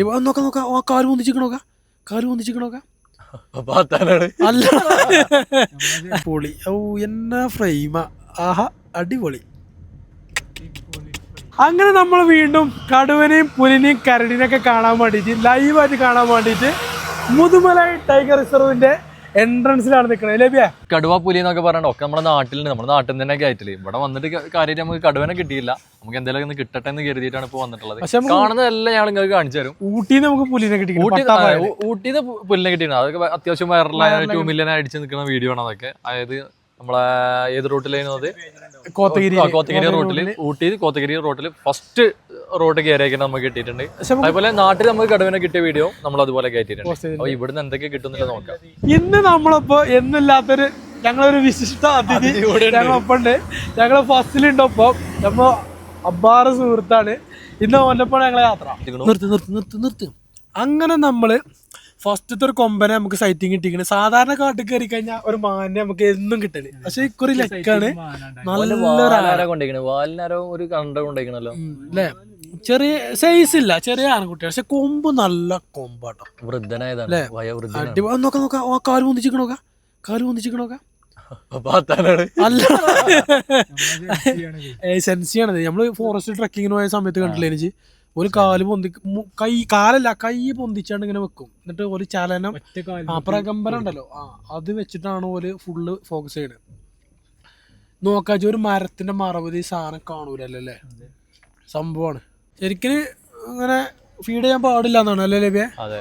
നോക്കാം നോക്കാം ആ കാൽ പൊന്തിച്ചിക്കണോക്ക കാൽ പൊന്തിച്ചിക്കണോക്ക അല്ല. പൊളി. ഓ എന്നാ ഫ്രെയിമ ആഹാ അടിപൊളി. അങ്ങനെ നമ്മൾ വീണ്ടും കടുവനെയും പുലിനെയും കരടിനെയൊക്കെ കാണാൻ വേണ്ടിയിട്ട് ലൈവായിട്ട് കാണാൻ വേണ്ടിയിട്ട് മുതുമല ടൈഗർ റിസർവിന്റെ എൻട്രൻസിലാണ് നിൽക്കുന്നത് ലഭ്യ കടുവ പുലി എന്നൊക്കെ പറയണ്ട ഒക്കെ നമ്മുടെ നാട്ടിലുണ്ട് നമ്മുടെ നാട്ടിൽ നിന്ന് തന്നെ കയറ്റിൽ ഇവിടെ വന്നിട്ട് കാര്യമായിട്ട് നമുക്ക് കടുവനെ കിട്ടിയില്ല. നമുക്ക് എന്തെങ്കിലും ഒന്ന് കിട്ടട്ടെ എന്ന് കരുതിയിട്ടാണ് ഇപ്പൊ വന്നിട്ടുള്ളത്. കാണുന്നതെല്ലാം ഞങ്ങൾ നിങ്ങൾക്ക് കാണിച്ചു തരും. ഊട്ടിന്ന് നമുക്ക് പുലിനെ ഊട്ടി കിട്ടി ഊട്ടിന്ന് പുലിനെ കിട്ടിയിരുന്നു അതൊക്കെ അത്യാവശ്യം വൈറലായ ടു മില്യൻ അടിച്ച് നിൽക്കുന്ന വീഡിയോ ആണ് അതൊക്കെ. അതായത് നമ്മളെ ഏത് റൂട്ടിലായിരുന്നു അത് കോത്തഗിരി. കോത്തഗിരി റൂട്ടിൽ ഊട്ടി കോത്തഗിരി റൂട്ടിൽ ഫസ്റ്റ് റോഡ് കയറിയൊക്കെ നമുക്ക് കിട്ടിയിട്ടുണ്ട്. പക്ഷെ അതുപോലെ നാട്ടിൽ നമുക്ക് കടുവനെ കിട്ടിയ വീഡിയോ നമ്മൾ അതുപോലെ കയറ്റിയിട്ടുണ്ട്. അപ്പൊ ഇവിടുന്ന് എന്തൊക്കെ കിട്ടുന്നില്ല നോക്കാം. ഇന്ന് നമ്മളിപ്പോ എന്നില്ലാത്തൊരു ഞങ്ങളൊരു വിശിഷ്ട അതിഥി ഞങ്ങളൊപ്പുണ്ട്. ഞങ്ങൾ ഫസ്റ്റിലുണ്ട് ഒപ്പം നമ്മ അബ്ബാറ് സുഹൃത്താണ്. ഇന്ന് ഓനപ്പാണ് ഞങ്ങളെ യാത്ര. നിർത്തി നിർത്തി നിർത്തി നിർത്തി. അങ്ങനെ നമ്മൾ ഫസ്റ്റത്തെ ഒരു കൊമ്പനെ നമുക്ക് സൈറ്റിങ് കിട്ടിക്കണ് സാധാരണ കാട്ടിൽ കയറി കഴിഞ്ഞാൽ ഒരു മാനെ നമുക്ക് എന്നും കിട്ടൽ. പക്ഷെ ഇക്കുറി ലക്കാണ് നല്ലൊരു വാലിനാരോ ഒരു കണ്ട കൊണ്ടേക്കണല്ലോ. അല്ലേ? ചെറിയ സൈസ് ഇല്ല ചെറിയ ആൺകുട്ടി പക്ഷെ കൊമ്പ് നല്ല കൊമ്പാട്ടോ. വൃദ്ധനായതാണ് അടി നോക്കാം നോക്കാം. ആ കാൽ പൊന്തിച്ചിക്കണോക്ക കാൽ പൊന്തിച്ചിക്കണോക്ക അല്ല. സെൻസിയാണത് നമ്മൾ ഫോറസ്റ്റ് ട്രക്കിങ്ങിന് പോയ സമയത്ത് കണ്ടില്ലേ എനിക്ക്? ഒരു കാൽ പൊന്തി കൈ കാലല്ല കൈ പൊന്തിച്ചാണ്ട് ഇങ്ങനെ വെക്കും. എന്നിട്ട് ഒരു ചലനം ആ പ്രകമ്പനം ഉണ്ടല്ലോ. ആ അത് വെച്ചിട്ടാണ് ഓൽ ഫുള്ള് ഫോക്കസ് ചെയ്യണത് നോക്കാച്ച ഒരു മരത്തിന്റെ മറവതി സാധനം കാണൂലല്ലേ അല്ലേ? സംഭവമാണ് ശരിക്കും അങ്ങനെ ഫീഡ് ചെയ്യാൻ പാടില്ല എന്നാണ് അല്ലേ ലഭ്യ അതെ.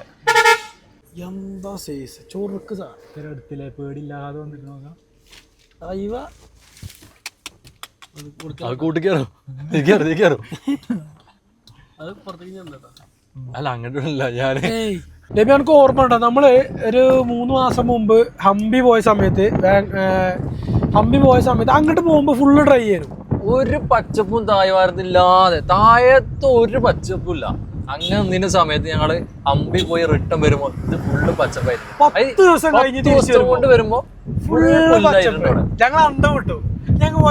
എന്താ സൈസ് ചൊറുക്ക് സാധനം അടുത്തില്ലേ? പേടില്ലാതെ വന്നിട്ട് നോക്കാം. അയ്യവ അത് അത് പുറത്തേക്ക് അല്ല അങ്ങോട്ടല്ല ഞാൻ എനിക്ക് ഓർമ്മ ഉണ്ടോ. നമ്മൾ ഒരു മൂന്ന് മാസം മുമ്പ് ഹംപി പോയ സമയത്ത് ഹംപി പോയ സമയത്ത് അങ്ങോട്ട് പോകുമ്പോ ഫുള്ള് ട്രൈ ചെയ്യുന്നു ഒരു പച്ചപ്പും താഴ്വാരത്തില്ലാതെ താഴത്ത് ഒരു പച്ചപ്പും ഇല്ല. അങ്ങനെ നിന്ന സമയത്ത് ഞങ്ങൾ അമ്പി പോയി റിട്ടേൺ വരുമ്പോ ഇത് ഫുള്ള് പച്ചപ്പായിരുന്നു. കൊണ്ട് വരുമ്പോ. ഞങ്ങൾ അന്തം വിട്ടു. ഞങ്ങൾ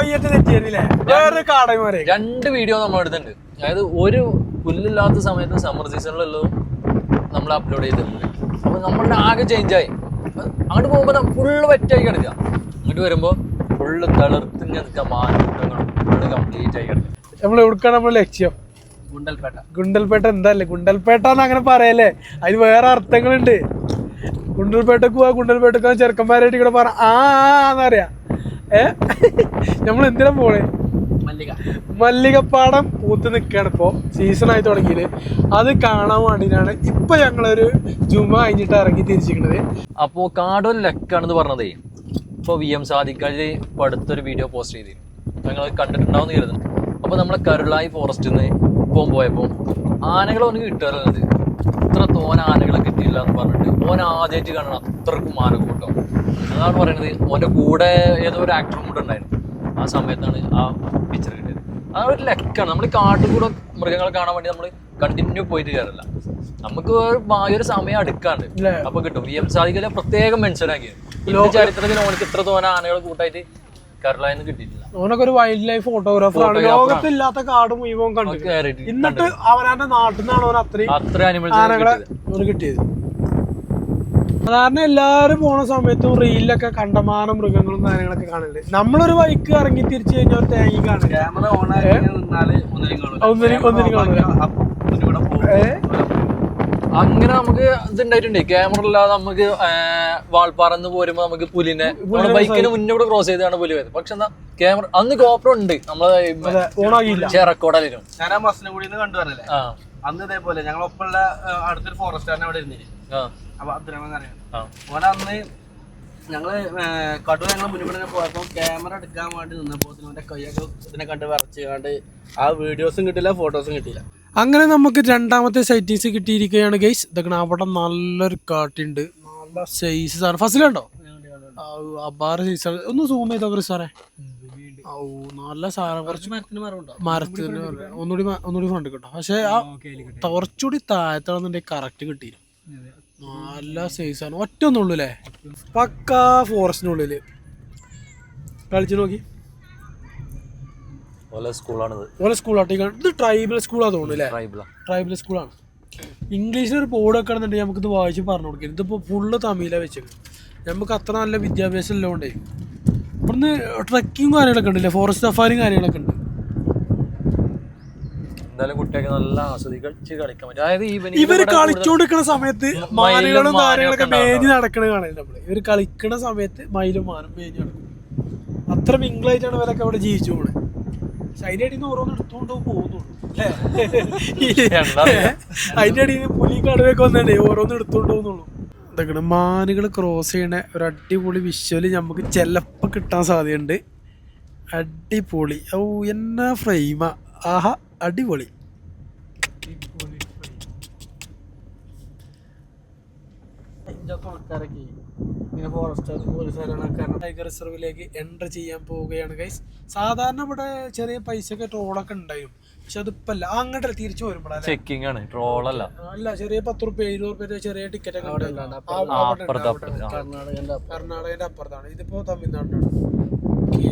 വേറെ രണ്ട് വീഡിയോ നമ്മൾ എടുത്തിട്ടുണ്ട്. അതായത് ഒരു പുല്ലില്ലാത്ത സമയത്ത് സമ്മർ സീസണിലുള്ളതും നമ്മൾ അപ്ലോഡ് ചെയ്തിട്ടുണ്ട്. അപ്പൊ നമ്മളുടെ ആകെ ചേഞ്ച് ആയി. അങ്ങോട്ട് പോകുമ്പോ ഫുള്ള് വെറ്റായി കിടക്കുക. അങ്ങോട്ട് വരുമ്പോ ഫുള്ള് തളിർത്ത് നിൽക്കാൻ മാനങ്ങളും ഫുള്ള് കംപ്ലീറ്റ് ആയി നമ്മൾ എവിടുക്കാണ് നമ്മൾ ലക്ഷ്യം? ഗുണ്ടൽപേട്ട. ഗുണ്ടൽപേട്ട എന്തല്ലേ? ഗുണ്ടൽപേട്ട എന്ന് അങ്ങനെ പറയല്ലേ? അതിന് വേറെ അർത്ഥങ്ങളുണ്ട്. ഗുണ്ടൽപേട്ടക്ക് പോവാ ഗുണ്ടൽപേട്ടക്ക് ചെറുക്കന്മാരായിട്ട് ഇവിടെ പറ. ആ ആ എന്നറിയാ. ഏ? നമ്മൾ എന്തിനാ പോണേ? മല്ലിക. മല്ലികപ്പാടം പൂത്ത് നിൽക്കുകയാണ് ഇപ്പോൾ സീസൺ ആയി തുടങ്ങിയത് അത് കാണാൻ വേണ്ടിയിട്ടാണ് ഇപ്പൊ ഞങ്ങളൊരു ജുമ കഴിഞ്ഞിട്ട് ഇറങ്ങി തിരിച്ചിരിക്കുന്നത് അപ്പോൾ കാടൊരു ലക്കാണെന്ന് പറഞ്ഞതേ. ഇപ്പോൾ വി എം സാധിക്കാതെ ഇപ്പോൾ അടുത്തൊരു വീഡിയോ പോസ്റ്റ് ചെയ്തിരുന്നു. ഞങ്ങൾ കണ്ടിട്ടുണ്ടാവുമെന്ന് കരുതുന്നു. അപ്പോൾ നമ്മളെ കരുളായി ഫോറസ്റ്റിൽ നിന്ന് ഇപ്പം പോയപ്പോൾ ഓന് കിട്ടാറുള്ളത്. ഇത്ര തോന ആനകളെ കിട്ടിയില്ല എന്ന് പറഞ്ഞിട്ട് ഓൻ ആദ്യമായിട്ട് കാണണം അത്രക്കും ആനക്കൂട്ടം അതാണ് പറയുന്നത് ഓന്റെ കൂടെ ഏതോ ഒരു ആക്ടറും കൂടെ ഉണ്ടായിരുന്നു. ആ സമയത്താണ് ആ പിക്ചർ കിട്ടിയത്. അതാണ് ഒരു ലക്കാണ്. നമ്മൾ കാട്ടിൽ കൂടെ മൃഗങ്ങളെ കാണാൻ വേണ്ടി നമ്മൾ കണ്ടിന്യൂ പോയിട്ട് കയറില്ല നമുക്ക് ഒരു സമയം അടുക്കാണ്ട്? അപ്പൊ കിട്ടും. വി എം സാദിക്കലെ പ്രത്യേകം മെൻഷൻ ആക്കിയത്. ചരിത്രത്തിൽ ഓനക്ക് ഇത്ര തോന ആനകൾ കൂട്ടായിട്ട് കേരളയിൽ കിട്ടിയിട്ടില്ല. ഓനൊക്കെ ഒരു വൈൽഡ് ലൈഫ് ഫോട്ടോഗ്രാഫർ ആണ്. ലോകത്തില്ലാത്ത കാട് മുഴുവൻ കണ്ടു? എന്നിട്ട് അവനാന്റെ നാട്ടിൽ നിന്നാണ് അവൻ അത്രയും അത്ര ആനകളെ ഓന് കിട്ടിയത്. സാധാരണ എല്ലാരും പോണ സമയത്തും റീലിലൊക്കെ കണ്ടമാനം മൃഗങ്ങളും കാര്യങ്ങളൊക്കെ കാണുന്നുണ്ട് നമ്മളൊരു ബൈക്ക് ഇറങ്ങി തിരിച്ചു കഴിഞ്ഞാൽ ഒരു തേങ്ങി കാണില്ല ഒന്നിനും കാണൂല. അങ്ങനെ നമുക്ക് ഇതുണ്ടായിട്ടുണ്ട്. ക്യാമറ ഇല്ലാതെ നമുക്ക് വാൾപ്പാറന്ന് പോരുമ്പോ നമുക്ക് പുലിനെ നമ്മുടെ ബൈക്കിന് മുന്നേ കൂടെ ക്രോസ് ചെയ്താണ് പുലി വരുന്നത് പക്ഷെ എന്താ ക്യാമറ അന്ന് ഗോപ്രോ ഉണ്ട്. നമ്മളെ റെക്കോർഡിലും ഞാൻ ആ മസിനെ കൂടി കണ്ടു പറഞ്ഞല്ലേ? അന്ന് ഇതേപോലെ ഞങ്ങൾ ഒപ്പമുള്ള അടുത്തൊരു ഫോറസ്റ്റാണ് അവിടെ ഇരുന്നില്ല? അപ്പൊ അത്രയും അറിയാം ഓന അന്ന് ഞങ്ങൾ കടുവ ഞങ്ങൾ മുന്നിൽ പോയപ്പോ ക്യാമറ എടുക്കാൻ വേണ്ടി നിന്നപ്പോ കൈയൊക്കെ ഇതിനെ കണ്ട് വരച്ചു കണ്ട് ആ വീഡിയോസും കിട്ടില്ല ഫോട്ടോസും കിട്ടില്ല അങ്ങനെ നമുക്ക് രണ്ടാമത്തെ സൈറ്റീസ് കിട്ടിയിരിക്കുകയാണ് ഗൈസ് ഇതൊക്കെ അവിടെ നല്ലൊരു കാട്ടുണ്ട്. നല്ല സൈസ് സാറ് ഫസ്റ്റിലുണ്ടോ അബാറ് സൈസ് ഒന്ന് സൂം ചെയ്തോ സാറേ? ഔ നല്ല സാധനം. കുറച്ച് മരത്തിന് ഒന്നുകൂടി ഒന്നുകൂടി ഫ്രണ്ട് കിട്ടും. പക്ഷെ ആ കുറച്ചുകൂടി താഴത്താണെന്നുണ്ടെങ്കിൽ കറക്റ്റ് കിട്ടിയിരുന്നു നല്ല സൈസാണ് ഒറ്റ ഒന്നുള്ളൂ അല്ലേ? പക്കാ ഫോറസ്റ്റിനുള്ളിൽ കളിച്ചു നോക്കി. ഓലെ ഇത് ട്രൈബൽ സ്കൂളാ തോന്നുന്നു അല്ലേ? ട്രൈബൽ സ്കൂളാണ് ഇംഗ്ലീഷിൽ ഒരു ബോർഡ് വെക്കണമെന്നുണ്ടെങ്കിൽ നമുക്കിത് വായിച്ച് പറഞ്ഞു കൊടുക്കാം. ഇതിപ്പോൾ ഫുള്ള് തമിഴിലാ വെച്ചത് നമുക്ക് അത്ര നല്ല വിദ്യാഭ്യാസം ഉള്ളതുകൊണ്ടേ. ഇവിടുന്ന് ട്രക്കിങ് കാര്യങ്ങളൊക്കെ ഉണ്ടല്ലേ? ഫോറസ്റ്റ് സഫാരിയും കാര്യങ്ങളൊക്കെ ഉണ്ട്. എന്തായാലും കുട്ടിയൊക്കെ നല്ല ആസ്വദിച്ച് കളിക്കാൻ പറ്റും. അതായത് ഇവർ കളിച്ചോണ്ടിരിക്കുന്ന സമയത്ത് മാനുകളും താരങ്ങളൊക്കെ കാര്യങ്ങളൊക്കെ. മേഞ്ഞ് നടക്കണ കാണാൻ നമ്മൾ? ഇവർ കളിക്കണ സമയത്ത് മയിലും മാനും മേഞ്ഞ് നടക്കും. അത്ര മിങ്കിളായിട്ടാണ് ഇവരൊക്കെ അവിടെ ജീവിച്ചു പോണത് പക്ഷെ അതിന്റെ അടിയിൽ നിന്ന് ഓരോന്ന് എടുത്തുകൊണ്ട് പോകുന്നുള്ളൂ. എന്താ അറിയില്ല. അതിന്റെ അടിയിൽ നിന്ന് പുലി കടുവയൊക്കെ വന്നേ ഓരോന്ന് എടുത്തുകൊണ്ട് പോകുന്നുള്ളൂ. എന്തൊക്കെയാണ് മാനുകൾ ക്രോസ് ചെയ്യണ ഒരു അടിപൊളി വിഷ്വൽ നമുക്ക് ചെലപ്പോൾ കിട്ടാൻ സാധ്യതയുണ്ട്. അടിപൊളി. ഓ എന്നാ ഫ്രെയിമാ ആഹാ അടിപൊളി. ആൾക്കാരൊക്കെ ഇങ്ങനെ ഫോറസ്റ്റ് പോലീസുകാരൊക്കെ ടൈഗർ റിസർവിലേക്ക് എന്റർ ചെയ്യാൻ പോവുകയാണ് ഗൈസ് സാധാരണ ഇവിടെ ചെറിയ പൈസയൊക്കെ ട്രോളൊക്കെ ഉണ്ടായിരുന്നു പക്ഷെ അതിപ്പല്ല. അങ്ങോട്ടല്ല തിരിച്ചു വരുമ്പോഴാണ് ചെക്കിംഗ് ആണ്. ട്രോളല്ല അല്ല. ചെറിയ പത്ത് റുപ്യ ഇരുപത് റുപ്യ ചെറിയ ടിക്കറ്റ് ഒക്കെ. കർണാടകന്റെ അപ്പുറത്താണ്. ഇതിപ്പോ തമിഴ്നാടിനാണ് ഓക്കേ.